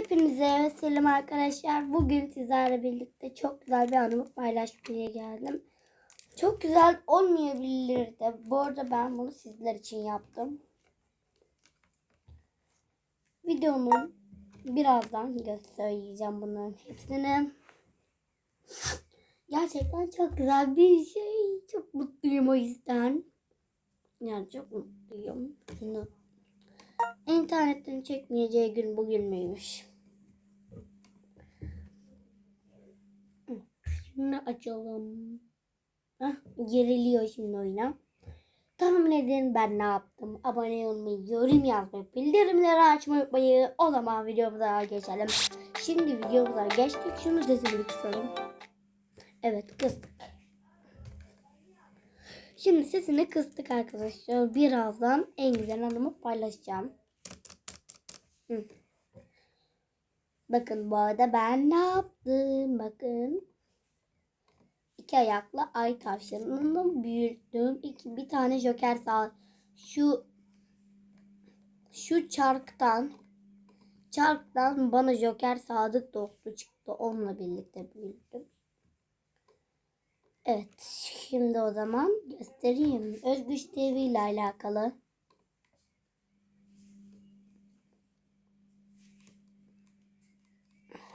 Hepinize selam arkadaşlar. Bugün sizlerle birlikte çok güzel bir anımı paylaşmaya geldim. Çok güzel olmayabilir de. Bu arada ben bunu sizler için yaptım. Videomun birazdan göstereceğim bunların hepsini. Gerçekten çok güzel bir şey. Çok mutluyum o yüzden. Yani çok mutluyum. Şunu İnternetten çekmeyeceği gün bugün müymüş? Şimdi açalım. Hah, geriliyor şimdi oyuna. Tahmin edin ben ne yaptım. Abone olmayı, yorum yazmayı, bildirimleri açmayı unutmayın. O zaman videomuza geçelim. Şimdi videomuza geçtik. Şunu sesini kısalım. Evet kıstık. Şimdi sesini kıstık arkadaşlar. Birazdan en güzel anımı paylaşacağım. Hı. Bakın bu arada ben ne yaptım? Bakın. İki ayaklı ay tavşanını büyüttüm. İki, bir tane joker sağ şu şu çarktan çarktan bana joker sadık dostu çıktı. Onunla birlikte büyüttüm. Evet. Şimdi o zaman göstereyim. Özgüç TV ile alakalı.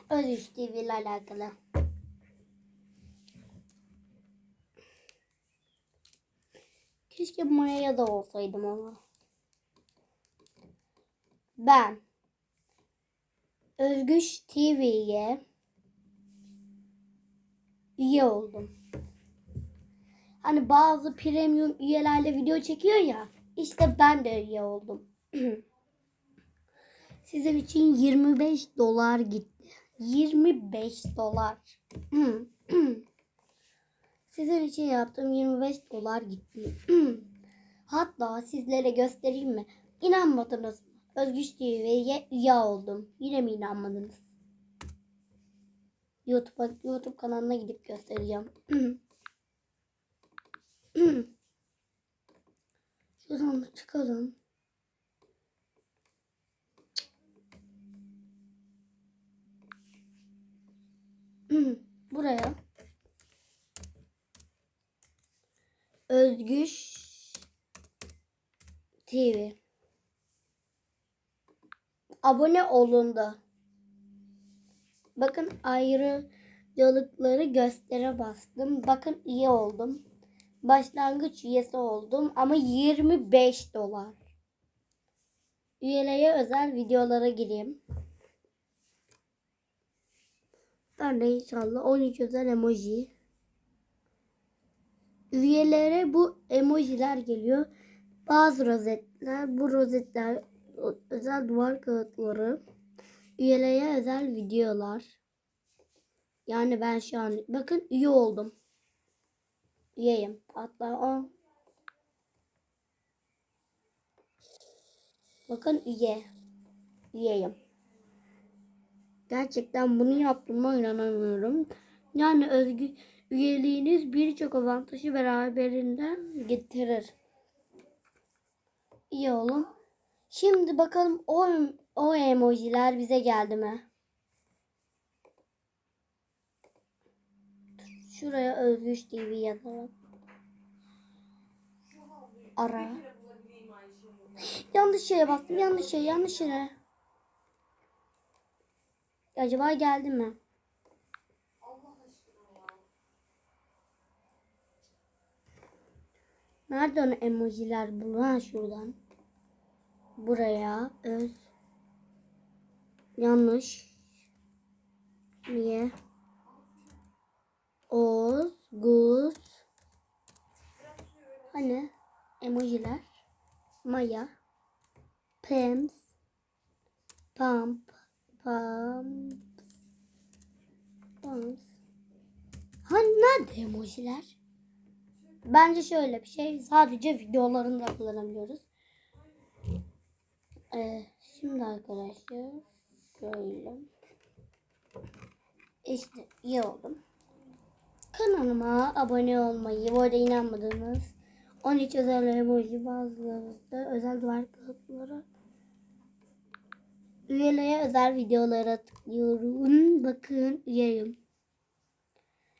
Özgüç TV ile alakalı. Keşke Maya'ya da olsaydım ama. Ben Özgüç TV'ye üye oldum. Hani bazı premium üyelerle video çekiyor ya. İşte ben de üye oldum. Sizin için 25 dolar gitti. 25 dolar. Sizin için yaptığım 25 dolar gitti. Hatta sizlere göstereyim mi? İnanmadınız. Özgüç TV'ye üye oldum. Yine mi inanmadınız? YouTube, YouTube kanalına gidip göstereceğim. Şuradan da çıkalım. Buraya Özgüç TV abone olundu. Bakın ayrıcalıkları göstere bastım. Bakın iyi oldum. Başlangıç üyesi oldum ama 25 dolar. Üyelere özel videolara gireyim. Ben de inşallah 13 özel emoji. Üyelere bu emojiler geliyor. Bazı rozetler, bu rozetler özel duvar kağıtları. Üyelere özel videolar. Yani ben şu an bakın üye oldum. Üyeyim. Hatta o. Bakın üye. Üyeyim. Gerçekten bunu yaptığıma inanamıyorum. Yani özgü üyeliğiniz birçok avantajı beraberinde getirir. İyi olun. Şimdi bakalım o, o emojiler bize geldi mi? Şuraya Özgüç TV yazalım. Ara. yanlış şeye bastım. Yanlış şey, yanlış yere. Acaba geldi mi? Nerede o emojiler bu? Ha şuradan. Buraya öz. Yanlış. Niye? Oz, Guz. Hani emojiler. Maya. Pems. Pump. Pump. Pumps. Hani nerede emojiler? Bence şöyle bir şey. Sadece videolarında kullanabiliyoruz. Ee, şimdi arkadaşlar şöyle. İşte iyi oldum. Kanalıma abone olmayı, bu arada inanmadınız. 13 özel emoji bazıları da özel duvar kağıtları. üyeliğe özel videolara tıklıyorum. Bakın üyeyim.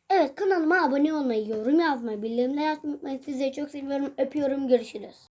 Evet kanalıma abone olmayı, yorum yazmayı, bildirimleri açmayı unutmayın. Sizleri çok seviyorum. Öpüyorum. Görüşürüz.